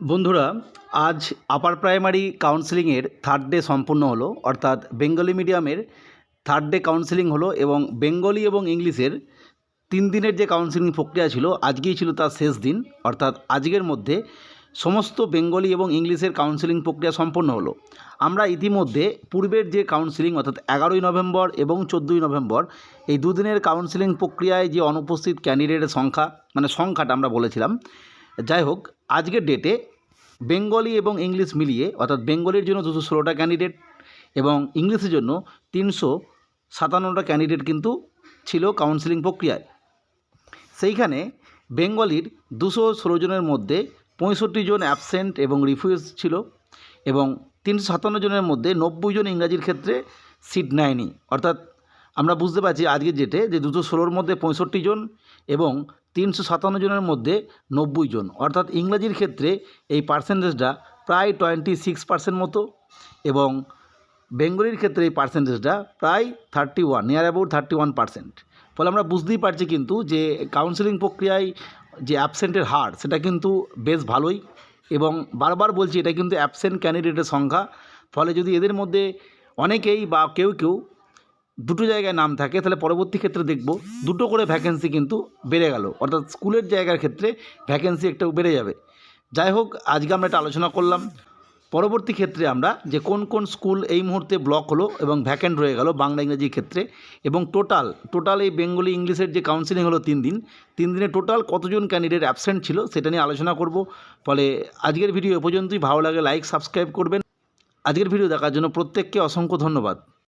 বন্ধুরা, আজ upper primary কাউন্সেলিংয়ের থার্ড ডে সম্পূর্ণ হলো, অর্থাৎ বেঙ্গলি মিডিয়ামের থার্ড ডে কাউন্সেলিং হলো এবং বেঙ্গলি এবং ইংলিশের তিন দিনের যে কাউন্সেলিং প্রক্রিয়া ছিল, আজকেই ছিল তার শেষ দিন, অর্থাৎ আজকের মধ্যে সমস্ত বেঙ্গলি এবং ইংলিশের কাউন্সেলিং প্রক্রিয়া সম্পন্ন হলো। আমরা ইতিমধ্যে পূর্বের যে কাউন্সেলিং অর্থাৎ এগারোই নভেম্বর এবং চোদ্দোই নভেম্বর, এই দুদিনের কাউন্সেলিং প্রক্রিয়ায় যে অনুপস্থিত ক্যান্ডিডেটের সংখ্যা মানে সংখ্যাটা আমরা বলেছিলাম যাই হোক আজকের ডেটে বেঙ্গলি এবং ইংলিশ মিলিয়ে, অর্থাৎ বেঙ্গলির জন্য দুশো ষোলোটা ক্যান্ডিডেট এবং ইংলিশের জন্য তিনশো সাতান্নটা ক্যান্ডিডেট কিন্তু ছিল কাউন্সেলিং প্রক্রিয়ায়। সেইখানে বেঙ্গলির দুশো ষোলো জনের মধ্যে পঁয়ষট্টি জন অ্যাবসেন্ট এবং রিফিউজ ছিল এবং তিনশো সাতান্ন জনের মধ্যে নব্বই জন ইংরাজির ক্ষেত্রে সিট নেয়নি। অর্থাৎ আমরা বুঝতে পারছি আজকের ডেটে যে দুশো ষোলোর মধ্যে পঁয়ষট্টি জন এবং তিনশো সাতান্ন জনের মধ্যে নব্বই জন। অর্থাৎ ইংরাজির ক্ষেত্রে এই পার্সেন্টেজটা প্রায় টোয়েন্টি সিক্স পার্সেন্ট মতো এবং বেঙ্গলির ক্ষেত্রে এই পার্সেন্টেজটা প্রায় thirty one near about thirty one percent ফলে আমরা বুঝতেই পারছি কিন্তু যে কাউন্সেলিং প্রক্রিয়ায় যে অ্যাবসেন্টের হার, সেটা কিন্তু বেশ ভালোই এবং বারবার বলছি এটা কিন্তু অ্যাবসেন্ট ক্যান্ডিডেটের সংখ্যা। ফলে যদি এদের মধ্যে অনেকেই বা কেউ কেউ দুটো জায়গায় নাম থাকে, তাহলে পরবর্তী ক্ষেত্রে দেখব। দুটো করে ভ্যাকেন্সি কিন্তু বেড়ে গেল। অর্থাৎ স্কুলের জায়গার ক্ষেত্রে ভ্যাকেন্সি একটু বেড়ে যাবে। যাই হোক, আজকে আমরা এটা আলোচনা করলাম। পরবর্তী ক্ষেত্রে আমরা যে কোন কোন স্কুল এই মুহূর্তে ব্লক হলো এবং ভ্যাকেন্ট রয়ে গেল বাংলা ইংরেজির ক্ষেত্রে এবং টোটাল টোটাল এই বেঙ্গলি ইংলিশের যে কাউন্সিলিং হলো তিন দিন, তিন দিনে টোটাল কতজন ক্যান্ডিডেট অ্যাবসেন্ট ছিল সেটা নিয়ে আলোচনা করব। ফলে আজকের ভিডিও এ পর্যন্তই। ভালো লাগে লাইক সাবস্ক্রাইব করবেন। আজকের ভিডিও দেখার জন্য প্রত্যেককে অসংখ্য ধন্যবাদ।